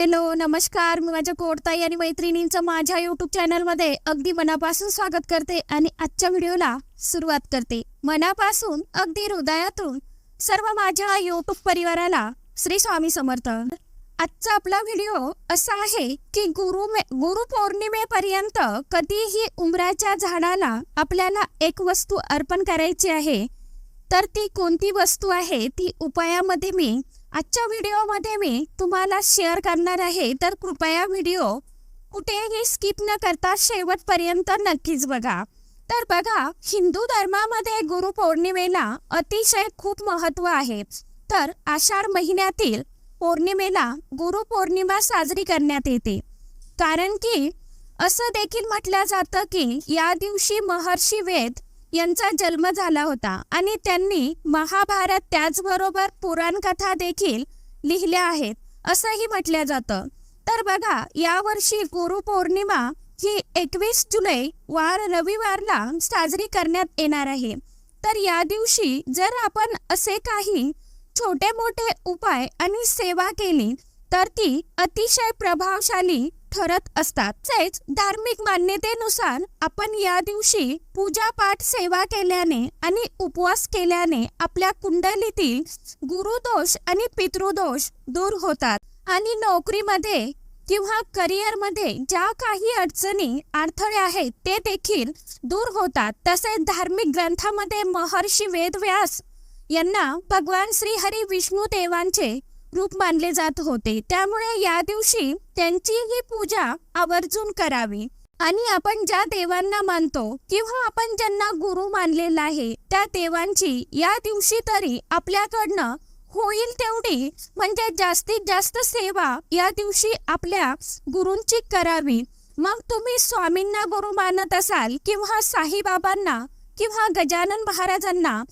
Hello नमस्कार. मी माझ्या कोडताई आणि मैत्रिणींचं माझ्या युट्यूब चॅनलमध्ये अगदी मनापासून स्वागत करते आणि आजच्या व्हिडिओला सुरुवात करते. मनापासून अगदी हृदयातून सर्व माझ्या युट्यूब परिवाराला श्री स्वामी समर्थ. आजचा आपला व्हिडिओ असा आहे की गुरु गुरु पौर्णिमेपर्यंत कधीही उमराच्या झाडाला आपल्याला एक वस्तू अर्पण करायची आहे तर ती कोणती वस्तू आहे ती उपायामध्ये मी आजच्या व्हिडिओमध्ये मी तुम्हाला शेअर करणार आहे. तर कृपया व्हिडिओ कुठेही स्किप न करता शेवटपर्यंत नक्कीच बघा. तर बघा हिंदू धर्मामध्ये गुरुपौर्णिमेला अतिशय खूप महत्त्व आहे. तर आषाढ महिन्यातील पौर्णिमेला गुरुपौर्णिमा साजरी करण्यात येते. कारण की असं देखील म्हटलं जातं की या दिवशी महर्षी वेद यांचा जन्म झाला होता. आणि त्यांनी महाभारत त्याचबरोबर पुराणकथा देखील लिहिल्या आहेत असंही म्हटलं जातं. तर बघा यावर्षी गुरुपौर्णिमा ही एकवीस जुलै वार रविवारला साजरी करण्यात येणार आहे. तर या दिवशी जर आपण असे काही छोटे मोठे उपाय आणि सेवा केली तर ती अतिशय प्रभावशाली ठरत असतात. तसेच धार्मिक मान्यतेनुसार आपण या दिवशी पूजा पाठ सेवा केल्याने आणि उपवास केल्याने आपल्या कुंडलीतील गुरुदोष आणि पितृदोष दूर होतात. आणि नोकरीमध्ये किंवा करिअरमध्ये ज्या काही अडचणी अडथळे आहेत ते देखील दूर होतात. तसेच धार्मिक ग्रंथामध्ये महर्षी वेदव्यास यांना भगवान श्री हरी विष्णू देवांचे रूप मानले जात होते. त्यामुळे या दिवशी त्यांची ही पूजा आवर्जून करावी. आणि आपण ज्या देवांना मानतो किंवा आपण ज्यांना गुरु मानलेला आहे त्या देवांची या दिवशी तरी आपल्याकडनं होईल तेवढी म्हणजे जास्तीत जास्त सेवा या दिवशी आपल्या गुरूंची करावी. मग तुम्ही स्वामींना गुरु मानत असाल किंवा साईबाबांना किंवा गजानन महाराजांना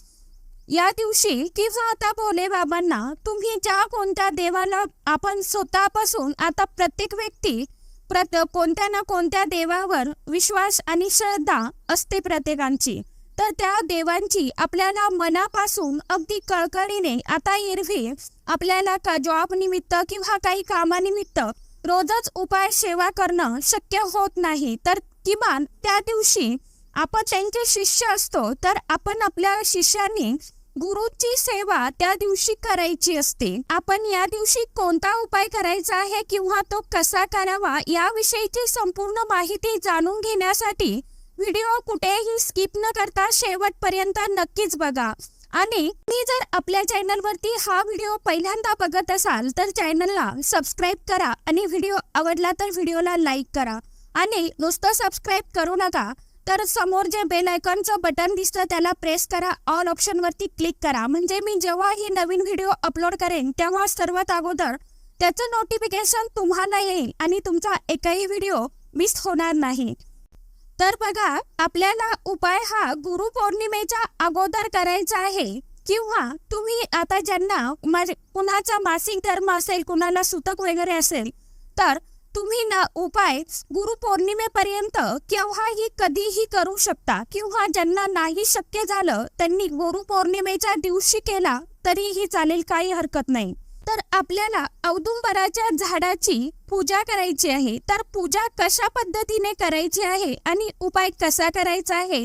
या दिवशी किंवा आता भोले बाबांना तुम्ही ज्या कोणत्या देवाला आपण स्वतःपासून आता प्रत्येक व्यक्ती प्रत कोणत्या ना कोणत्या देवावर विश्वास आणि श्रद्धा असते प्रत्येकांची तर त्या देवांची आपल्याला मनापासून अगदी कळकळीने आता एरवी आपल्याला का जॉब निमित्त किंवा काही कामानिमित्त रोजच उपाय सेवा करणं शक्य होत नाही तर किमान त्या दिवशी आपण त्यांचे शिष्य असतो तर आपण आपल्या शिष्यांनी गुरुची सेवा त्या दिवशी करायची असते. आपण या दिवशी कोणता उपाय करायचा आहे किंवा तो कसा करावा याविषयीची संपूर्ण माहिती जाणून घेण्यासाठी व्हिडिओ कुठेही स्किप न करता शेवटपर्यंत नक्कीच बघा. आणि मी जर आपल्या चॅनलवरती हा व्हिडिओ पहिल्यांदा बघत असाल तर चॅनलला सबस्क्राईब करा आणि व्हिडिओ आवडला तर व्हिडिओला लाईक करा. आणि नुसतं सबस्क्राईब करू नका तर समोर जे बेल आयकॉनचं बटन दिसतं त्याला प्रेस करा. ऑल ऑप्शनवरती क्लिक करा. म्हणजे मी जेव्हा ही नवीन व्हिडिओ अपलोड करेन तेव्हा सर्वात अगोदर त्याचं नोटिफिकेशन तुम्हाला येईल आणि तुमचा एकही व्हिडिओ मिस होणार नाही. तर बघा आपल्याला उपाय हा गुरुपौर्णिमेच्या अगोदर करायचा आहे. किंवा तुम्ही आता ज्यांना कुणाचा मासिक धर्म असेल कुणाला सुतक वगैरे असेल तर तुम्ही ना उपाय गुरुपौर्णिमेपर्यंत केव्हाही कधीही करू शकता. किंवा ज्यांना नाही शक्य झालं त्यांनी गुरुपौर्णिमेच्या दिवशी केला तरीही चालेल काही हरकत नाही. तर आपल्याला औदुंबराच्या झाडाची पूजा करायची आहे. तर पूजा कशा पद्धतीने करायची आहे आणि उपाय कसा करायचा आहे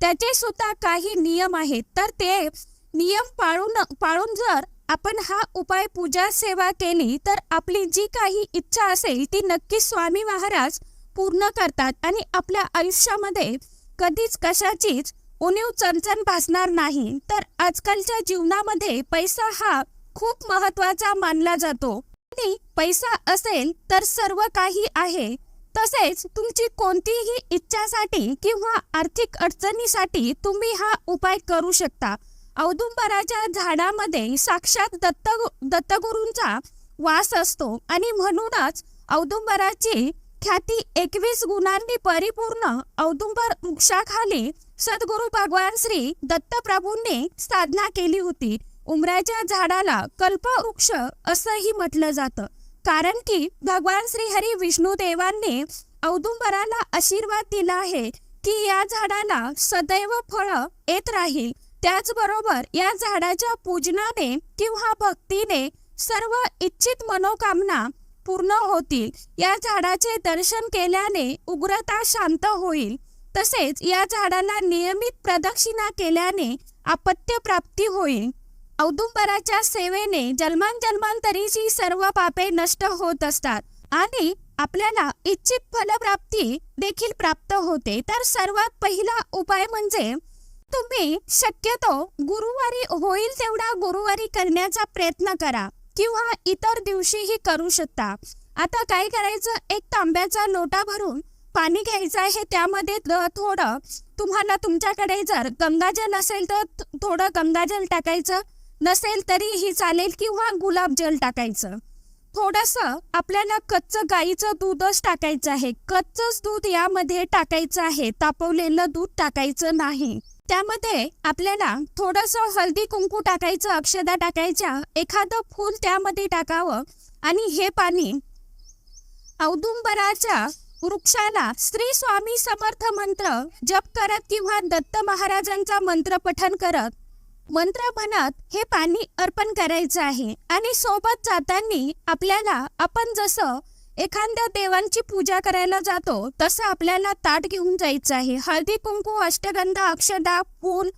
त्याचे सुद्धा काही नियम आहेत. तर ते नियम पाळून पाळून जर आपण हा उपाय पूजा सेवा केली तर आपली जी काही इच्छा असेल ती नक्की स्वामी महाराज पूर्ण करतात आणि आपल्या आयुष्यामध्ये कधीच कशाचीच उणीव चणचण भासणार नाही. तर आजकालच्या जीवनामध्ये पैसा हा खूप महत्त्वाचा मानला जातो. आणि पैसा असेल तर सर्व काही आहे. तसेच तुमची कोणतीही इच्छासाठी किंवा आर्थिक अडचणीसाठी तुम्ही हा उपाय करू शकता. औदुंबराच्या झाडामध्ये साक्षात दत्त दत्तगुरूंचा वास असतो आणि म्हणूनच औदुंबराची ख्याती एकवीस गुणांनी परिपूर्ण औदुंबर वृक्षाखाली सद्गुरू भगवान श्री दत्तप्रभूंनी साधना केली होती. उमराच्या झाडाला कल्पवृक्ष असंही म्हटलं जातं. कारण की भगवान श्री हरी विष्णू देवांनी औदुंबराला आशीर्वाद दिला आहे की या झाडाला सदैव फळ येत राहील. त्याचबरोबर या झाडाच्या पूजनाने किंवा भक्तीने सर्व इच्छित मनोकामना पूर्ण होतील. या झाडाचे दर्शन केल्याने उग्रता शांत होईल. तसेच या झाडाला नियमित प्रदक्षिणा केल्याने आपत्य प्राप्ती होईल. औदुंबराच्या सेवेने जन्मांतरीची सर्व पापे नष्ट होत असतात आणि आपल्याला इच्छित फलप्राप्ती देखील प्राप्त होते. तर सर्वात पहिला उपाय म्हणजे तुम्ही शक्यतो गुरुवारी होईल तेवढा गुरुवारी करण्याचा प्रयत्न करा किंवा इतर दिवशीही करू शकता. आता काय करायचं? एक तांब्याचा लोटा भरून पाणी घ्यायचं आहे. त्यामध्ये थोडं तुम्हाला तुमच्याकडे जर गंगाजल असेल तर थोडं गंगाजल टाकायचं. नसेल तरीही चालेल किंवा गुलाबजल टाकायचं. थोडस आपल्याला कच्चं गाईचं दूधच टाकायचं आहे. कच्चंच दूध यामध्ये टाकायचं आहे. तापवलेलं दूध टाकायचं नाही. त्यामध्ये आपल्याला थोडस हळदी कुंकू टाकायचं अक्षदा टाकायच्या एखादं फूल त्यामध्ये टाकावं आणि हे पाणी औदुंबराच्या वृक्षाला श्री स्वामी समर्थ मंत्र जप करत किंवा दत्त महाराजांचा मंत्र पठन करत मंत्र म्हणत हे पाणी अर्पण करायचं आहे. आणि सोबत जाताना आपल्याला आपण जसं एखाद्या देवांची पूजा करायला जातो तसं आपल्याला ताट घेऊन जायचं आहे. हळदी कुंकू अष्टगंधा अक्षदा फूल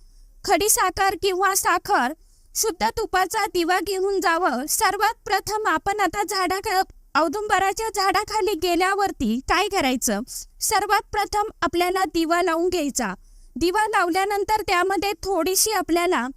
खडीसाखर किंवा साखर शुद्ध तुपाचा दिवा घेऊन जावं. सर्वात प्रथम आपण आता झाडा औदुंबराच्या झाडाखाली गेल्यावरती काय करायचं? सर्वात प्रथम आपल्याला दिवा लावून घ्यायचा. दिवा लावल्यानंतर त्यामध्ये थोडीशी आपल्याला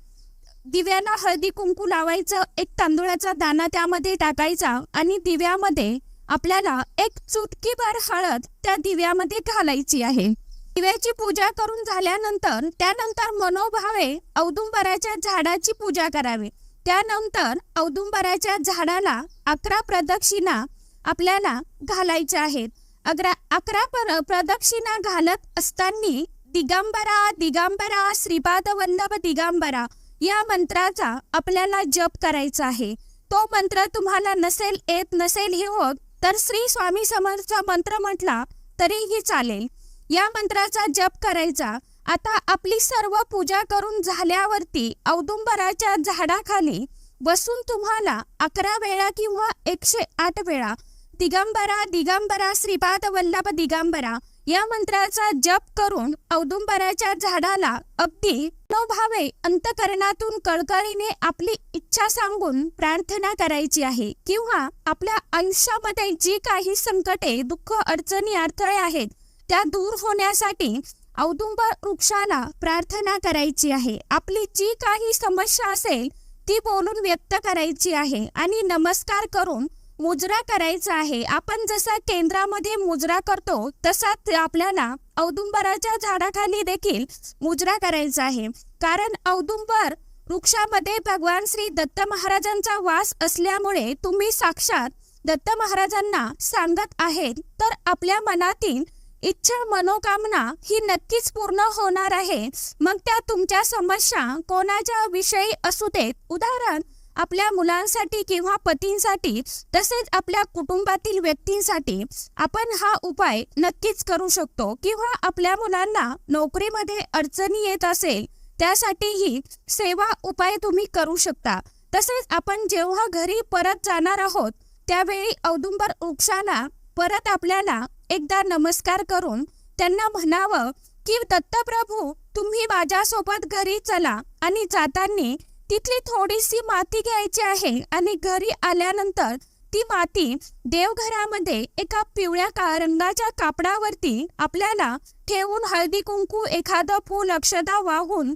दिव्याला हळदी कुंकू लावायचं एक तांदूळाचा दाणा त्यामध्ये टाकायचा आणि दिव्यामध्ये आपल्याला एक चुटकीभर हळद त्या दिव्यामध्ये घालायची आहे. दिव्याची पूजा करून झाल्यानंतर त्यानंतर मनोभावे औदुंबराच्या झाडाची पूजा करावी. त्यानंतर औदुंबराच्या झाडाला अकरा प्रदक्षिणा आपल्याला घालायच्या आहेत. अकरा अकरा पर- प्रदक्षिणा घालत असताना दिगंबरा दिगंबरा श्रीपाद वल्लभ दिगंबरा या मंत्राचा आपल्याला जप करायचा आहे. तो मंत्र तुम्हाला नसेल येत नसेल हे होत तर श्री स्वामी समर्थचा मंत्र म्हटला तरीही चालेल. या मंत्राचा जप करायचा. आता आपली सर्व पूजा करून झाल्यावरती औदुंबराच्या झाडाखाली बसून तुम्हाला अकरा वेळा किंवा एकशे आठ वेळा दिगंबरा दिगंबरा श्रीपाद वल्लभ दिगंबरा या मंत्राचा जप करून औदुंबराच्या झाडाला अगदी मनोभावे अंतकरणातून कळकळीने आपली इच्छा सांगून प्रार्थना करायची आहे. किंवा आपल्या आयुष्यामध्ये जी काही संकटे दुःख अडचणी अडथळे आहेत त्या दूर होण्यासाठी औदुंबर वृक्षाला प्रार्थना करायची आहे. आपली जी काही समस्या असेल ती बोलून व्यक्त करायची आहे आणि नमस्कार करून मुजरा करायचा आहे. आपण जसा केंद्रामध्ये मुजरा करतो तसा ते आपल्याला औदुंबराच्या झाडाखाली देखील मुजरा करायचा आहे. कारण औदुंबर वृक्षामध्ये भगवान श्री दत्त महाराजांचा वास असल्यामुळे तुम्ही साक्षात दत्त महाराजांना सांगत आहेत. तर आपल्या मनातील इच्छा मनोकामना ही नक्कीच पूर्ण होणार आहे. मग त्या तुमच्या समस्या कोणाच्या विषयी असू देत? उदाहरण आपल्या मुलांसाठी किंवा पतींसाठी तसेच आपल्या कुटुंबातील व्यक्तींसाठी आपण हा उपाय नक्कीच करू शकतो. किंवा आपल्या मुलांना नोकरीमध्ये अडचणी येत असेल त्यासाठीही सेवा उपाय तुम्ही करू शकता. तसेच आपण जेव्हा घरी परत जाणार आहोत त्यावेळी औदुंबर वृक्षाला परत आपल्याला एकदा नमस्कार करून त्यांना म्हणावं की दत्तप्रभू तुम्ही माझ्यासोबत घरी चला आणि जाताना तिथली थोडीशी माती घ्यायची आहे आणि घरी आल्यानंतर ती माती देवघरामध्ये एका पिवळ्या का रंगाच्या कापडावरती आपल्याला ठेवून हळदी कुंकू एखादं फूल अक्षदा वाहून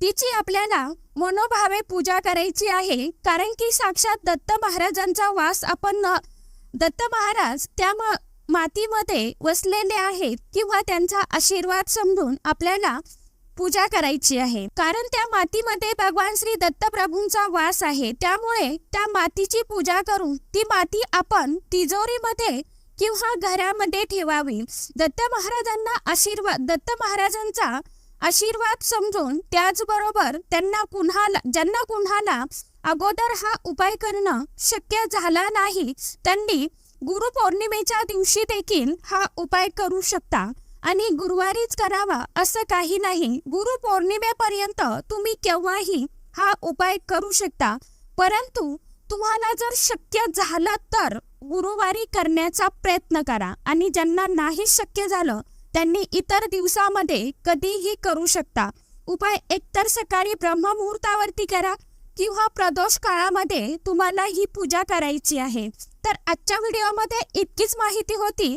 तिची आपल्याला मनोभावे पूजा करायची आहे. कारण की साक्षात दत्त महाराजांचा वास आपण न- दत्त महाराज त्या मातीमध्ये वसलेले आहेत किंवा त्यांचा आशीर्वाद समजून आपल्याला पूजा करायची आहे. कारण त्या मातीमध्ये भगवान श्री दत्तप्रभूंचा वास आहे. त्यामुळे त्या मातीची पूजा करून ती माती आपण तिजोरीमध्ये किंवा घरामध्ये ठेवावी. दत्त महाराजांना आशीर्वाद दत्त महाराजांचा आशीर्वाद समजून त्याचबरोबर त्यांना कुणाला ज्यांना कुणाला अगोदर हा उपाय करणं शक्य झाला नाही त्यांनी गुरुपौर्णिमेच्या दिवशी देखील हा उपाय करू शकता. आणि गुरुवारीच करावा असं काही नाही. गुरुपौर्णिमेपर्यंत तुम्ही केव्हाही हा उपाय करू शकता. परंतु तुम्हाला जर शक्य झालं तर गुरुवारी करण्याचा प्रयत्न करा. आणि ज्यांना नाही शक्य झालं त्यांनी इतर दिवसामध्ये कधीही करू शकता. उपाय एकतर सकाळी ब्रह्ममुहूर्तावरती करा किंवा प्रदोष काळामध्ये तुम्हाला ही पूजा करायची आहे. तर आजच्या व्हिडिओमध्ये इतकीच माहिती होती.